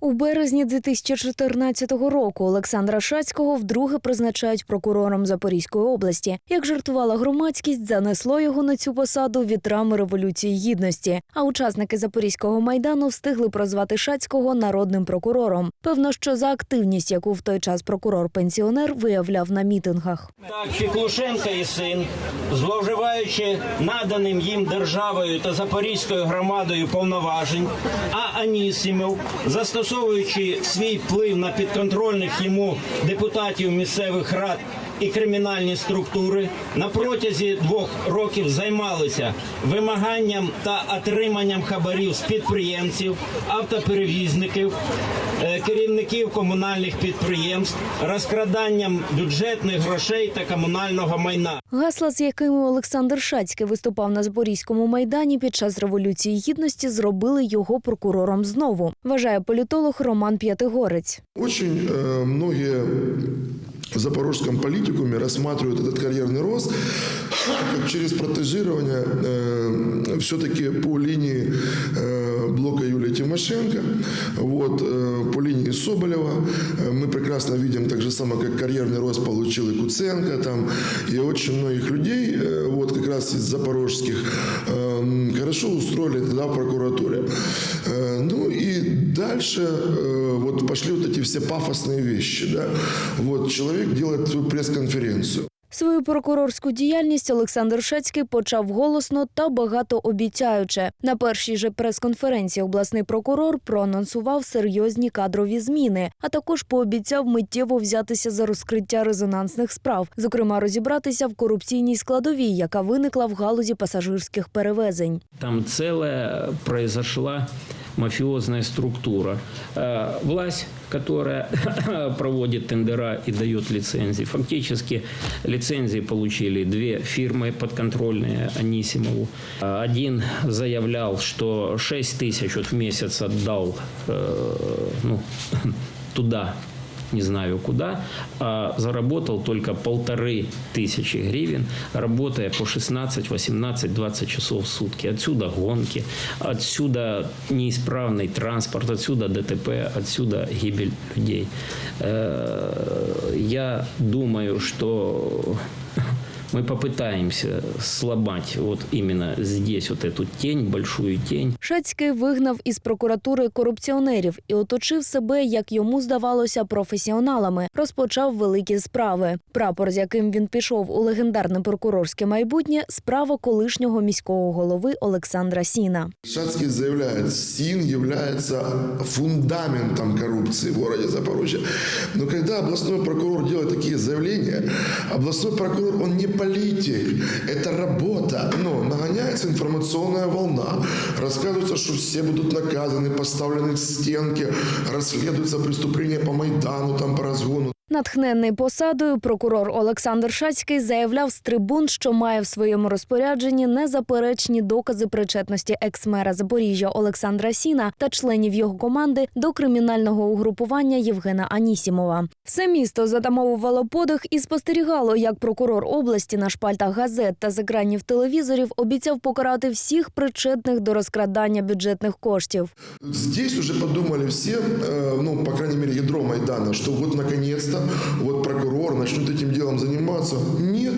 У березні 2014 року Олександра Шацького вдруге призначають прокурором Запорізької області. Як жартувала громадськість, занесло його на цю посаду вітрами революції гідності. А учасники Запорізького майдану встигли прозвати Шацького народним прокурором. Певно, що за активність, яку в той час прокурор-пенсіонер виявляв на мітингах. Так, Піклушенко і син, зловживаючи наданим їм державою та запорізькою громадою повноважень, а Анісімов, застосовуючи свій вплив на підконтрольних йому депутатів місцевих рад і кримінальні структури, на протязі двох років займалися вимаганням та отриманням хабарів з підприємців, автоперевізників, е, керівників комунальних підприємств, розкраданням бюджетних грошей та комунального майна. Гасла, з якими Олександр Шацький виступав на Запорізькому майдані під час революції гідності, зробили його прокурором знову. Вважає політолог Роман П'ятигорець. Очень многие в запорожском политикуме рассматривают этот карьерный рост как через протежирование э, все-таки по линии э, блока Юлии Тимошенко, вот, э, по линии Соболева. Э, Мы прекрасно видим так же самое, как карьерный рост получил и Куценко, там, и очень многих людей, э, вот как раз из запорожских, э, хорошо устроили тогда в прокуратуре. Ну и дальше вот пошли вот эти все пафосные вещи. Да? Вот человек делает свою пресс-конференцию. Свою прокурорську діяльність Олександр Шацький почав голосно та багатообіцяюче. На першій же прес-конференції обласний прокурор проанонсував серйозні кадрові зміни, а також пообіцяв миттєво взятися за розкриття резонансних справ, зокрема розібратися в корупційній складовій, яка виникла в галузі пасажирських перевезень. Там целая произошла мафиозная структура. Э, Власть, которая проводит тендера и дает лицензии. Фактически лицензии получили две фирмы подконтрольные Анисимову. Один заявлял, что 6 тысяч вот в месяц отдал э, ну, туда не знаю куда, а заработал только полторы тысячи гривен, работая по 16, 18, 20 часов в сутки. Отсюда гонки, отсюда неисправный транспорт, отсюда ДТП, отсюда гибель людей. Э, Я думаю, что мы попытаемся сломать вот именно здесь вот эту тень, большую тень, Шацький вигнав із прокуратури корупціонерів і оточив себе, як йому здавалося, професіоналами. Розпочав великі справи. Прапор, з яким він пішов у легендарне прокурорське майбутнє, справа колишнього міського голови Олександра Сіна. Шацкий заявляет, СИН является фундаментом коррупции в городе Запорожье. Но когда областной прокурор делает такие заявления, областной прокурор, он не политик, это работа. Но нагоняется информационная волна. Рассказывается, что все будут наказаны, поставлены к стенке, расследуется преступление по Майдану, там по разгону. Натхненний посадою, прокурор Олександр Шацький заявляв з трибун, що має в своєму розпорядженні незаперечні докази причетності екс-мера Запоріжжя Олександра Сіна та членів його команди до кримінального угрупування Євгена Анісімова. Все місто затамовувало подих і спостерігало, як прокурор області на шпальтах газет та з екранів телевізорів обіцяв покарати всіх причетних до розкрадання бюджетних коштів. Здесь уже подумали все, э, ну, по крайней мере, ядро Майдана, что вот наконец-то вот прокурор начнет этим делом заниматься. Нет.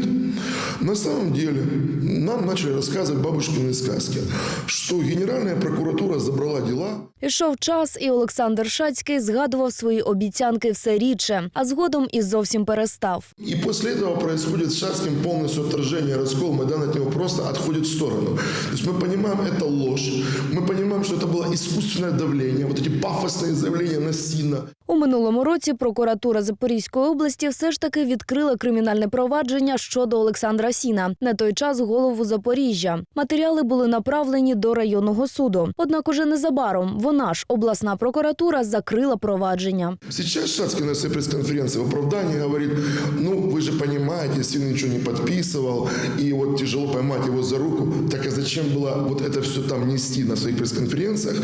На самом деле нам начали рассказывать бабушкины сказки, что Генеральная прокуратура забрала дела, Ішов час, і Олександр Шацький згадував свої обіцянки все рідше, а згодом і зовсім перестав. и после этого происходит с Шацким полностью отторжение, раскол, Майдан от него просто отходит в сторону. То есть мы понимаем, это ложь, мы понимаем, что это было искусственное давление, вот эти пафосные заявления на Сина. У минулому році прокуратура Запорізької області все ж таки відкрила кримінальне провадження щодо Олександра Сіна, на той час голову Запоріжжя. Матеріали були направлені до районного суду. Однак уже незабаром вона ж обласна прокуратура закрила провадження. Сейчас Шацкий на своей пресс-конференции в оправдании говорит, ну, вы же понимаете, Син ничего не подписывал, и вот тяжело поймать его за руку. Так а зачем было вот это все там нести на своих пресс-конференциях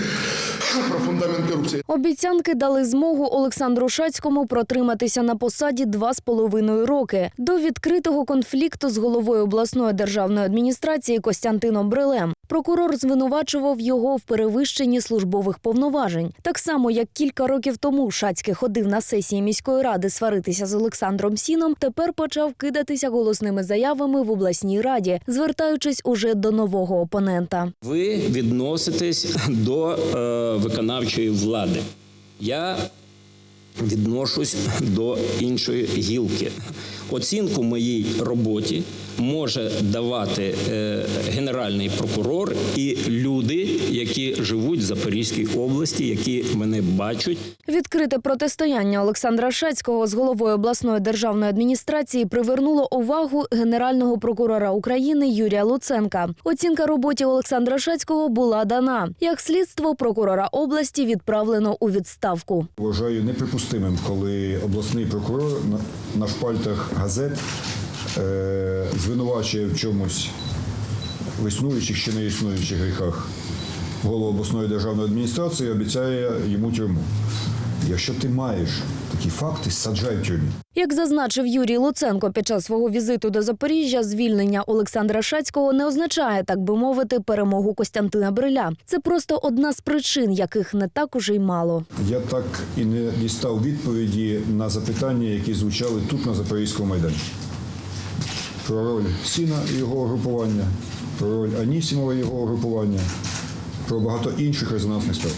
про фундамент коррупции? Обіцянки дали змогу Олександру Шацькому протриматися на посаді два з половиною роки до відкритого конфлікту з головою обласної державної адміністрації Костянтином Брилем. Прокурор звинувачував його в перевищенні службових повноважень. Так само, як кілька років тому Шацький ходив на сесії міської ради сваритися з Олександром Сіном, тепер почав кидатися голосними заявами в обласній раді, звертаючись уже до нового опонента. Ви відноситесь до е, виконавчої влади. Я відношусь до іншої гілки. Оцінку моїй роботі може давати е, генеральний прокурор і люди, які живуть в Запорізькій області, які мене бачать. Відкрите протистояння Олександра Шацького з головою обласної державної адміністрації привернуло увагу генерального прокурора України Юрія Луценка. Оцінка роботі Олександра Шацького була дана. Як слідство прокурора області відправлено у відставку. Вважаю неприпустимим, коли обласний прокурор на, шпальтах газет е, звинувачує в чомусь в існуючих чи не існуючих гріхах голову обласної державної адміністрації обіцяє йому тюрму. Якщо ти маєш такі факти, саджай тюрмі. Як зазначив Юрій Луценко під час свого візиту до Запоріжжя, звільнення Олександра Шацького не означає, так би мовити, перемогу Костянтина Бриля. Це просто одна з причин, яких не так уже й мало. Я так і не дістав відповіді на запитання, які звучали тут на Запорізькому майдані. Про роль Сіна і його групування, про роль Анісімова і його групування, про багато інших резонансних справ.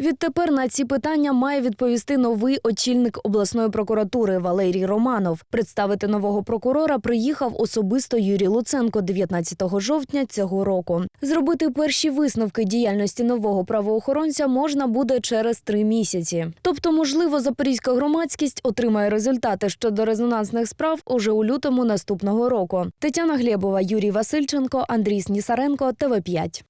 Відтепер на ці питання має відповісти новий очільник обласної прокуратури Валерій Романов. Представити нового прокурора приїхав особисто Юрій Луценко 19 жовтня цього року. Зробити перші висновки діяльності нового правоохоронця можна буде через три місяці. Тобто, можливо, запорізька громадськість отримає результати щодо резонансних справ уже у лютому наступного року. Тетяна Глєбова, Юрій Васильченко, Андрій Снісаренко, ТВ 5